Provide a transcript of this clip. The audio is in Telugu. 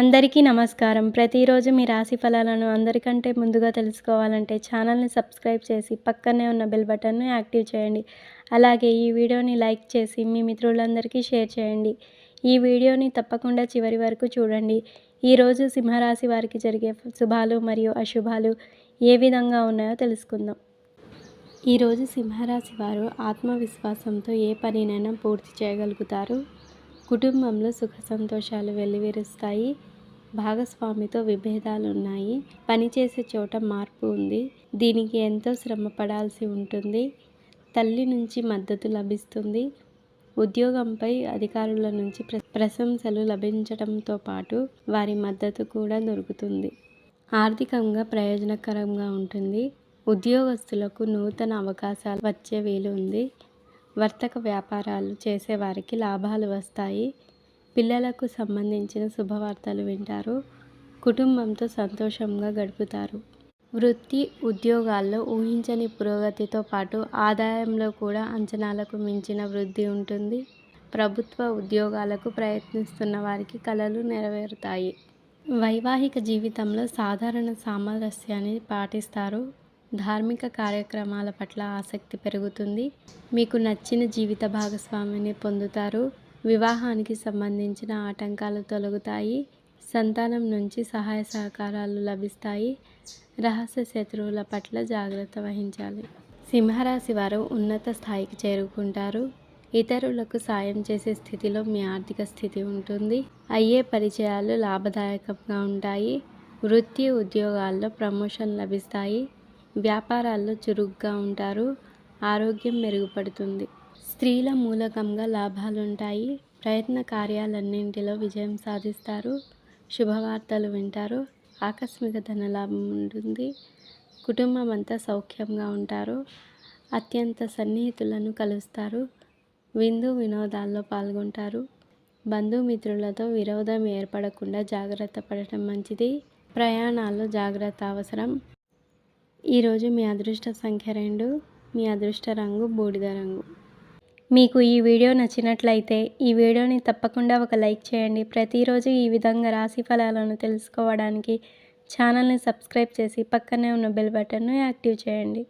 అందరికీ నమస్కారం. ప్రతిరోజు మీ రాశి ఫలాలను అందరికంటే ముందుగా తెలుసుకోవాలంటే ఛానల్ని సబ్స్క్రైబ్ చేసి పక్కనే ఉన్న బెల్ బటన్ను యాక్టివ్ చేయండి. అలాగే ఈ వీడియోని లైక్ చేసి మీ మిత్రులందరికీ షేర్ చేయండి. ఈ వీడియోని తప్పకుండా చివరి వరకు చూడండి. ఈరోజు సింహరాశి వారికి జరిగే శుభాలు మరియు అశుభాలు ఏ విధంగా ఉన్నాయో తెలుసుకుందాం. ఈరోజు సింహరాశి వారు ఆత్మవిశ్వాసంతో ఏ పనినైనా పూర్తి చేయగలుగుతారు. కుటుంబంలో సుఖ సంతోషాలు వెల్లివిరుస్తాయి. భాగస్వామితో విభేదాలు ఉన్నాయి పనిచేసే చోట మార్పు ఉంది. దీనికి ఎంతో శ్రమ పడాల్సి ఉంటుంది. తల్లి నుంచి మద్దతు లభిస్తుంది. ఉద్యోగంపై అధికారుల నుంచి ప్ర ప్రశంసలు లభించడంతో పాటు వారి మద్దతు కూడా దొరుకుతుంది. ఆర్థికంగా ప్రయోజనకరంగా ఉంటుంది. ఉద్యోగస్తులకు నూతన అవకాశాలు వచ్చే వీలు ఉంది. వర్తక వ్యాపారాలు చేసేవారికి లాభాలు వస్తాయి. పిల్లలకు సంబంధించిన శుభవార్తలు వింటారు. కుటుంబంతో సంతోషంగా గడుపుతారు. వృత్తి ఉద్యోగాల్లో ఊహించని పురోగతితో పాటు ఆదాయంలో కూడా అంచనాలకు మించిన వృద్ధి ఉంటుంది. ప్రభుత్వ ఉద్యోగాలకు ప్రయత్నిస్తున్న వారికి కళలు నెరవేరుతాయి. వైవాహిక జీవితంలో సాధారణ సామరస్యాన్ని పాటిస్తారు. ధార్మిక కార్యక్రమాల పట్ల ఆసక్తి పెరుగుతుంది. మీకు నచ్చిన జీవిత భాగస్వామిని పొందుతారు. వివాహానికి సంబంధించిన ఆటంకాలు తొలగుతాయి. సంతానం నుంచి సహాయ సహకారాలు లభిస్తాయి. రహస్య శత్రువుల పట్ల జాగ్రత్త వహించాలి. సింహరాశి వారు ఉన్నత స్థాయికి చేరుకుంటారు. ఇతరులకు సాయం చేసే స్థితిలో మీ ఆర్థిక స్థితి ఉంటుంది. అయ్యే పరిచయాలు లాభదాయకంగా ఉంటాయి. వృత్తి ఉద్యోగాల్లో ప్రమోషన్ లభిస్తాయి. వ్యాపారాల్లో చురుగ్గా ఉంటారు ఆరోగ్యం మెరుగుపడుతుంది. స్త్రీల మూలకంగా లాభాలుంటాయి ప్రయత్న కార్యాలన్నింటిలో విజయం సాధిస్తారు శుభవార్తలు వింటారు ఆకస్మిక ధనలాభం ఉంటుంది కుటుంబం అంతా సౌఖ్యంగా ఉంటారు అత్యంత సన్నిహితులను కలుస్తారు విందు వినోదాల్లో పాల్గొంటారు. బంధుమిత్రులతో విరోధం ఏర్పడకుండా జాగ్రత్త పడటం మంచిది ప్రయాణాల్లో జాగ్రత్త అవసరం. ఈరోజు మీ అదృష్ట సంఖ్య రెండు మీ అదృష్ట రంగు బూడిద రంగు. మీకు ఈ వీడియో నచ్చినట్లయితే ఈ వీడియోని తప్పకుండా ఒక లైక్ చేయండి. ప్రతిరోజు ఈ విధంగా రాశి ఫలాలను తెలుసుకోవడానికి ఛానల్ని సబ్స్క్రైబ్ చేసి పక్కనే ఉన్న బెల్ బటన్ను యాక్టివ్ చేయండి.